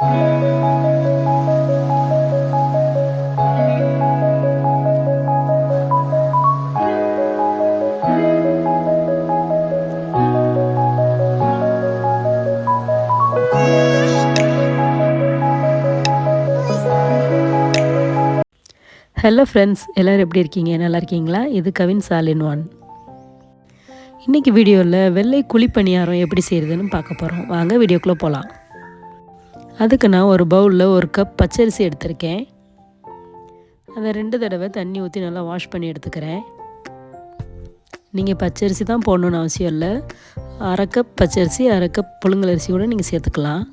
Hello friends எல்லோரும் எப்படி இருக்கீங்க? நல்லா இருக்கீங்களா? இது கவின் சாலின் ஒன். இன்றைக்கி வீடியோவில் வெள்ளை குழிப்பணியாரம் எப்படி செய்கிறதுன்னு பார்க்க போகிறோம் வாங்க வீடியோக்குள்ளே போகலாம் அதுக்கு நான் ஒரு பவுலில் ஒரு கப் பச்சரிசி எடுத்திருக்கேன். அதை ரெண்டு தடவை தண்ணி ஊற்றி நல்லா வாஷ் பண்ணி எடுத்துக்கிறேன். நீங்கள் பச்சரிசி தான் போடணுன்னு அவசியம் இல்லை. அரை கப் பச்சரிசி அரை கப் புழுங்கலரிசி கூட நீங்கள் சேர்த்துக்கலாம்.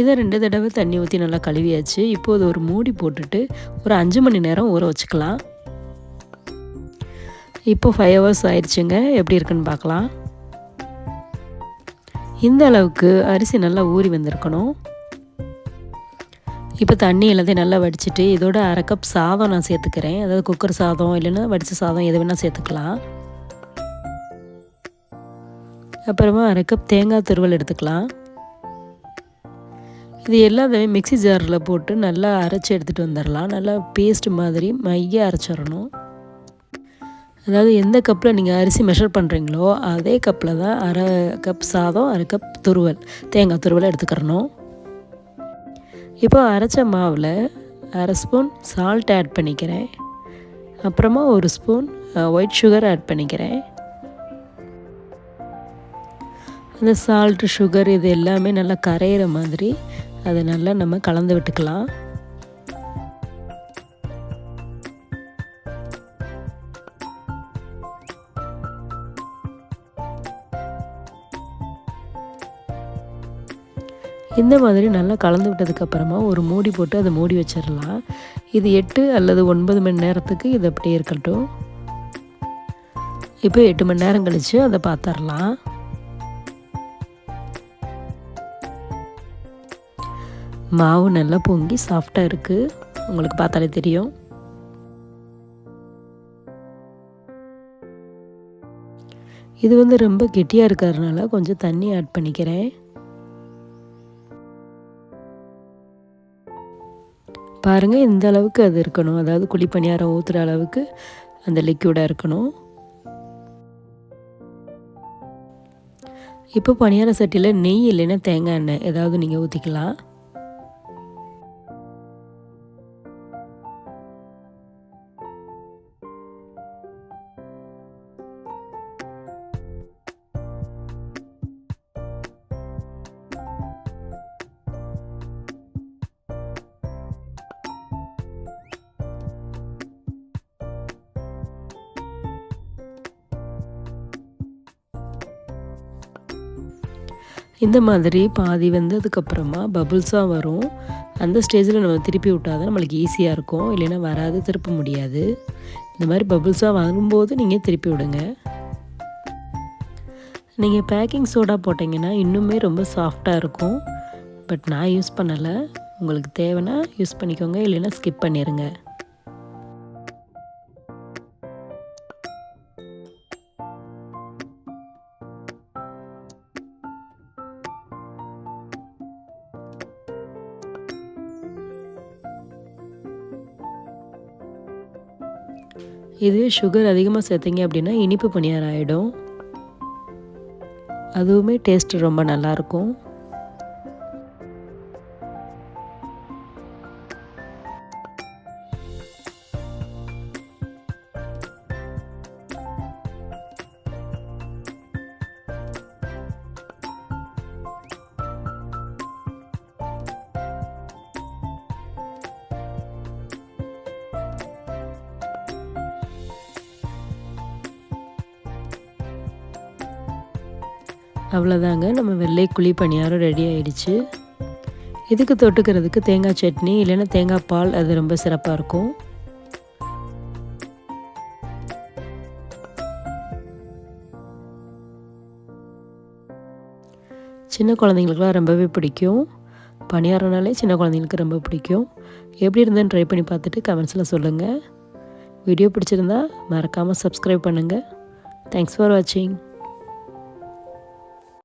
இதை ரெண்டு தடவை தண்ணி ஊற்றி நல்லா கழுவியாச்சு. இப்போது ஒரு மூடி போட்டுட்டு ஒரு அஞ்சு மணி நேரம் ஊற வச்சுக்கலாம். இப்போ ஃபைவ் ஹவர்ஸ் ஆயிடுச்சுங்க எப்படி இருக்குன்னு பார்க்கலாம். இந்த அளவுக்கு அரிசி நல்லா ஊறி வந்திருக்கணும். இப்போ தண்ணி எல்லாத்தையும் நல்லா வடிச்சிட்டு இதோட அரை கப் சாதம் நான் சேர்த்துக்கிறேன். அதாவது குக்கர் சாதம் இல்லைன்னா வடித்த சாதம் எது வேணால் சேர்த்துக்கலாம். அப்புறமா அரை கப் தேங்காய் துருவல் எடுத்துக்கலாம். இது எல்லாத்தையும் மிக்சி ஜாரில் போட்டு நல்லா அரைச்சி எடுத்துகிட்டு வந்துடலாம். நல்லா பேஸ்ட் மாதிரி மைய அரைச்சிடணும். அதாவது எந்த கப்பில் நீங்கள் அரிசி மெஷர் பண்ணுறீங்களோ அதே கப்பில் தான் அரை கப் சாதம் அரை கப் துருவல் தேங்காய் துருவலை எடுத்துக்கிறணும். இப்போ அரைச்ச மாவில் அரை ஸ்பூன் சால்ட் ஆட் பண்ணிக்கிறேன். அப்புறமா ஒரு ஸ்பூன் ஒயிட் சுகர் ஆட் பண்ணிக்கிறேன். அந்த சால்ட்டு சுகர் இது எல்லாமே நல்லா கரையிற மாதிரி அதை நல்லா நம்ம கலந்து விட்டுக்கலாம். இந்த மாதிரி நல்லா கலந்து விட்டதுக்கப்புறமா ஒரு மூடி போட்டு அதை மூடி வச்சிடலாம். இது எட்டு அல்லது ஒன்பது மணி நேரத்துக்கு இது அப்படியே இருக்கட்டும். இப்போ எட்டு மணி நேரம் கழித்து அதை பார்த்துடலாம் மாவு நல்லா பொங்கி சாஃப்டாக இருக்குது உங்களுக்கு பார்த்தாலே தெரியும். இது வந்து ரொம்ப கெட்டியாக இருக்கிறதுனால கொஞ்சம் தண்ணி ஆட் பண்ணிக்கிறேன். பாருங்கள் இந்த அளவுக்கு அது இருக்கணும். அதாவது குழி பணியாரம் ஊற்றுற அளவுக்கு அந்த லிக்யூடாக இருக்கணும். இப்போ பணியார சட்டியில் நெய் இல்லைன்னா தேங்காய் எண்ணெய் ஏதாவது நீங்கள் ஊற்றிக்கலாம் இந்த மாதிரி பாதி வந்ததுக்கப்புறமா பபுள்ஸாக வரும். அந்த ஸ்டேஜில் நம்ம திருப்பி விட்டால் தான் நம்மளுக்கு ஈஸியாக இருக்கும். இல்லைன்னா வராது திருப்ப முடியாது. இந்த மாதிரி பபுள்ஸாக வரும்போது நீங்கள் திருப்பி விடுங்க. நீங்கள் பேக்கிங் சோடா போட்டிங்கன்னா இன்னுமே ரொம்ப சாஃப்டாக இருக்கும். பட் நான் யூஸ் பண்ணலை. உங்களுக்கு தேவைன்னா யூஸ் பண்ணிக்கோங்க. இல்லைன்னா ஸ்கிப் பண்ணிடுங்க இதுவே சுகர் அதிகமாக சேர்த்திங்க அப்படின்னா இனிப்பு பணியாரம் ஆகிடும் அதுவுமே டேஸ்ட் ரொம்ப நல்லாயிருக்கும் அவ்வளோதாங்க நம்ம வெள்ளை குழி பணியாரம் ரெடி ஆயிடுச்சு. இதுக்கு தொட்டுக்கிறதுக்கு தேங்காய் சட்னி இல்லைன்னா தேங்காய் பால் அது ரொம்ப சிறப்பாக இருக்கும். சின்ன குழந்தைங்களுக்குலாம் ரொம்பவே பிடிக்கும். பணியாரம்னாலே சின்ன குழந்தைங்களுக்கு ரொம்ப பிடிக்கும். எப்படி இருந்தேன்னு ட்ரை பண்ணி பார்த்துட்டு கமெண்ட்ஸில் சொல்லுங்கள் வீடியோ பிடிச்சிருந்தா மறக்காமல் சப்ஸ்கிரைப் பண்ணுங்கள் தேங்க்ஸ் ஃபார் வாட்சிங்